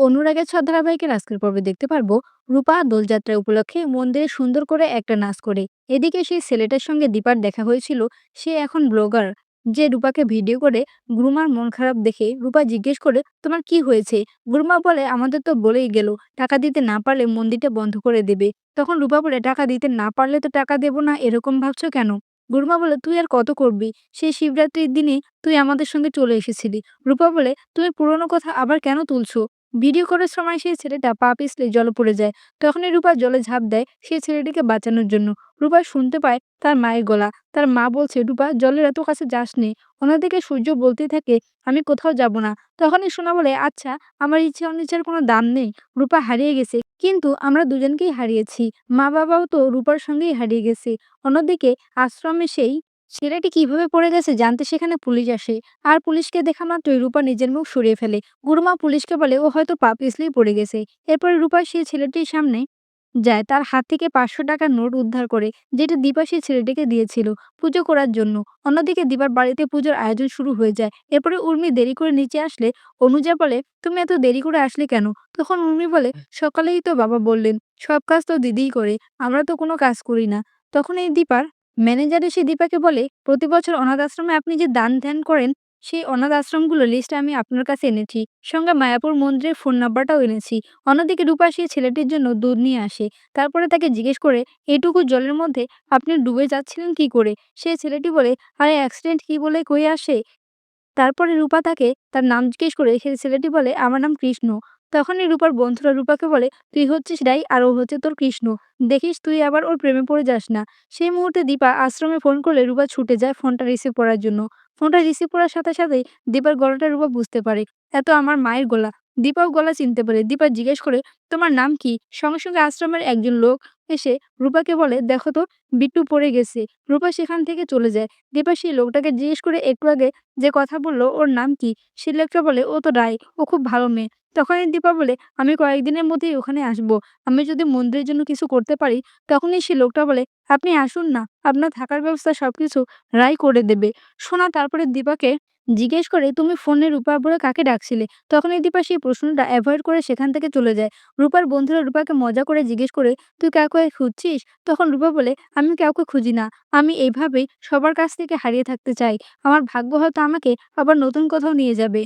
অনুরাগের ছোঁয়া ধারাবাহিকের আজকের পর্বে দেখতে পারব, রূপা দোলযাত্রা উপলক্ষে মন্দিরে সুন্দর করে একটা নাচ করে। এদিকে সেই ছেলেটার সঙ্গে দীপার দেখা হয়েছিল, সে এখন ব্লগার, যে রূপাকে ভিডিও করে, গুরুমার মন খারাপ দেখে রূপা জিজ্ঞেস করে, তোমার কি হয়েছে? গুরুমা বলে, আমাদের তো বলেই গেল, টাকা দিতে না পারলে মন্দিরটা বন্ধ করে দেবে। তখন রূপা বলে, টাকা দিতে না পারলে তো টাকা দেবো না, এরকম ভাবছ কেন? গুরুমা বলে, তুই আর কত করবি? সেই শিবরাত্রির দিনে তুই আমাদের সঙ্গে চলে এসেছিলি। রূপা বলে, তুমি পুরনো কথা আবার কেন তুলছো? ভিডিও করার সময় সেই ছেলেটা পা পিছলে জলে পড়ে যায়। তখনই রূপা জলে ঝাঁপ দেয় সেই ছেলেটিকে বাঁচানোর জন্য। রূপা শুনতে পায় তার মায়ের গলা। তার মা বলছে, রূপা, জলের এত কাছে যাস নে। অন্যদিকে সূর্য বলতেই থাকে, আমি কোথাও যাব না। তখনই শোনা বলে আচ্ছা আমার ইচ্ছে অনিচ্ছার কোনো দাম নেই। রূপা হারিয়ে গেছে, কিন্তু আমরা দুজনকেই হারিয়েছি। মা বাবাও তো রূপার সঙ্গেই হারিয়ে গেছে। অন্যদিকে আশ্রমে সেই ছেলেটি কীভাবে পড়ে গেছে জানতে সেখানে পুলিশ আসে। আর পুলিশকে দেখা মাত্রই রূপা নিজের মুখ সরিয়ে ফেলে। গুরুমা পুলিশকে বলে, ও হয়তো পা পিছলেই পড়ে গেছে। এরপরে রূপা সেই ছেলেটির সামনে যায়। তার হাত থেকে পাঁচশো টাকার নোট উদ্ধার করে, যেটা দীপা সেই ছেলেটিকে দিয়েছিল পুজো করার জন্য। অন্যদিকে দীপার বাড়িতে পুজোর আয়োজন শুরু হয়ে যায়। এরপরে উর্মি দেরি করে নিচে আসলে। অনুজা বলে, তুমি এত দেরি করে আসলে কেন? তখন উর্মি বলে, সকালেই তো বাবা বললেন, সব কাজ তো দিদিই করে, আমরা তো কোনো কাজ করি না। তখন এই দীপার ম্যানেজার এসে দীপাকে বলে, প্রতি বছর অনাথ আশ্রমে আপনি যে দান ধ্যান করেন, সেই অনাথ আশ্রমগুলো লিস্ট আমি আপনার কাছে এনেছি। সঙ্গে মায়াপুর মন্দিরের ফোন নাম্বারটাও এনেছি। অন্যদিকে রূপা সেই ছেলেটির জন্য দুধ নিয়ে আসে। তারপরে তাকে জিজ্ঞেস করে এটুকু জলের মধ্যে আপনি ডুবে যাচ্ছিলেন কি করে? সে ছেলেটি বলে, আরে অ্যাক্সিডেন্ট কি বলে কই আসে? তারপরে রূপা তাকে তার নাম জিজ্ঞেস করে সেই ছেলেটি বলে, আমার নাম কৃষ্ণ। তখনই রূপার বন্ধুরা রূপাকে বলে, তুই হচ্ছিস রাই আর ও হচ্ছে তোর কৃষ্ণ। দেখিস তুই আবার ওর প্রেমে পড়ে যাস না। সেই মুহূর্তে দীপা আশ্রমে ফোন করলে রূপা ছুটে যায় ফোনটা রিসিভ করার জন্য। ফোনটা রিসিভ করার সাথে সাথেই দীপার গলাটা রূপা বুঝতে পারে, এত আমার মায়ের গলা। দীপাও গলা চিনতে পারে। দীপা জিজ্ঞেস করে, তোমার নাম কি? সঙ্গে সঙ্গে আশ্রমের একজন লোক এসে রূপাকে বলে, দেখো তো, বিট্টু পড়ে গেছে। রূপা সেখান থেকে চলে যায়। দীপা সেই লোকটাকে জিজ্ঞেস করে একটু আগে যে কথা বলল, ওর নাম কি? সেই লোকটা বলে, ও তো রায় ও খুব ভালো মেয়ে। তখনই দীপা বলে, আমি কয়েকদিনের মধ্যেই ওখানে আসব। আমি যদি মন্দিরের জন্য কিছু করতে পারি, তখনই সেই লোকটা বলে, আপনি আসুন না। আপনার থাকার ব্যবস্থা সবকিছু রায় করে দেবে। সোনা তারপরে দীপাকে জিজ্ঞেস করে, তুমি ফোনে রূপা বলে কাকে ডাকছিলে? তখনই দীপা সেই প্রশ্নটা অ্যাভয়েড করে সেখান থেকে চলে যায়। রূপার বন্ধুরা রূপাকে মজা করে জিজ্ঞেস করে, তুই কাউকে খুঁজছিস? তখন রূপা বলে, আমি কাউকে খুঁজি না। আমি এইভাবেই সবার কাছ থেকে হারিয়ে থাকতে চাই। আমার ভাগ্য হয়তো আমাকে আবার নতুন কোথাও নিয়ে যাবে।